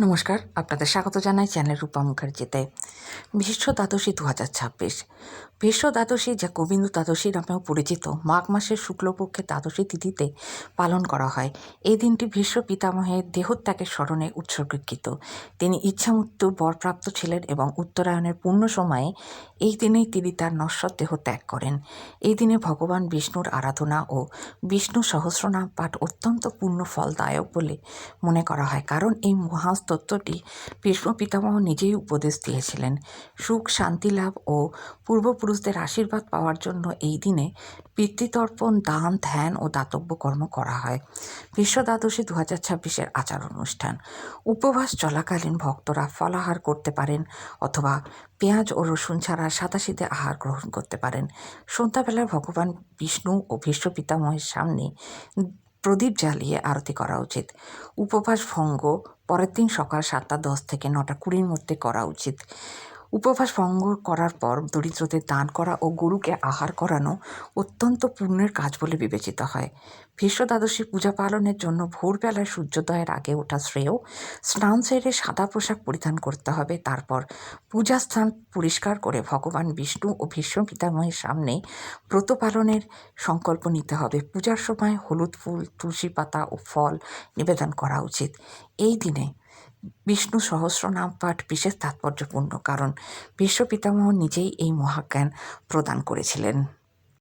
নমস্কার আপনাদের স্বাগত জানাই চ্যানেল রূপা মুখার্জিতে। বিশ্ব দ্বাদশী দু হাজার ছাব্বিশ। বিশ্ব দ্বাদশী যা গোবিন্দ দ্বাদশী নামেও পরিচিত। মাঘ মাসের শুক্লপক্ষে দ্বাদশী তিথিতে পালন করা হয়। এই দিনটি ভীষ্ম পিতামহের দেহত্যাগের স্মরণে উৎসর্গীকৃত। তিনি ইচ্ছামৃত্যুর বরপ্রাপ্ত ছিলেন এবং উত্তরায়ণের পূর্ণ সময়ে এই দিনেই তিনি তার নশ্বর দেহ ত্যাগ করেন। এই দিনে ভগবান বিষ্ণুর আরাধনা ও বিষ্ণু সহস্রনাম পাঠ অত্যন্ত পূর্ণ ফলদায়ক বলে মনে করা হয়। কারণ এই মহাস্তত্ত্বটি ভীষ্ম পিতামহ নিজেই উপদেশ দিয়েছিলেন। সুখ শান্তি লাভ ও পূর্বপুরুষদের আশীর্বাদ পাওয়ার জন্য এই দিনে পিতৃতর্পণ, দান, ধ্যান ও দাতব্য কর্ম করা হয়। বিশ্ব দ্বাদশী দু হাজার ছাব্বিশের আচার অনুষ্ঠান। উপবাস চলাকালীন ভক্তরা ফলাহার করতে পারেন অথবা পেঁয়াজ ও রসুন ছাড়া সাদাসিধে আহার গ্রহণ করতে পারেন। সন্ধ্যাবেলায় ভগবান বিষ্ণু ও ভীষ্ম পিতামহের সামনে প্রদীপ জ্বালিয়ে আরতি করা উচিত। উপবাস ভঙ্গ পরের দিন সকাল সাতটা দশ থেকে নটা কুড়ির মধ্যে করা উচিত। উপবাস ভঙ্গ করার পর দরিদ্রদের দান করা ও গরুকে আহার করানো অত্যন্ত পুণ্যের কাজ বলে বিবেচিত হয়। ভীষ্ম দ্বাদশী পূজা পালনের জন্য ভোরবেলায় সূর্যোদয়ের আগে ওঠা শ্রেয়, স্নান সেরে সাদা পোশাক পরিধান করতে হবে, তারপর পূজা স্থান পরিষ্কার করে ভগবান বিষ্ণু ও ভীষ্ম পিতামহের সামনে ব্রত পালনের সংকল্প নিতে হবে। পূজার সময় হলুদ ফুল, তুলসী পাতা ও ফল নিবেদন করা উচিত। এই দিনে বিষ্ণু সহস্র নাম পাঠ বিশেষ তাৎপর্যপূর্ণ কারণ বিশ্ব পিতামহ নিজেই এই মহাজ্ঞান প্রদান করেছিলেন।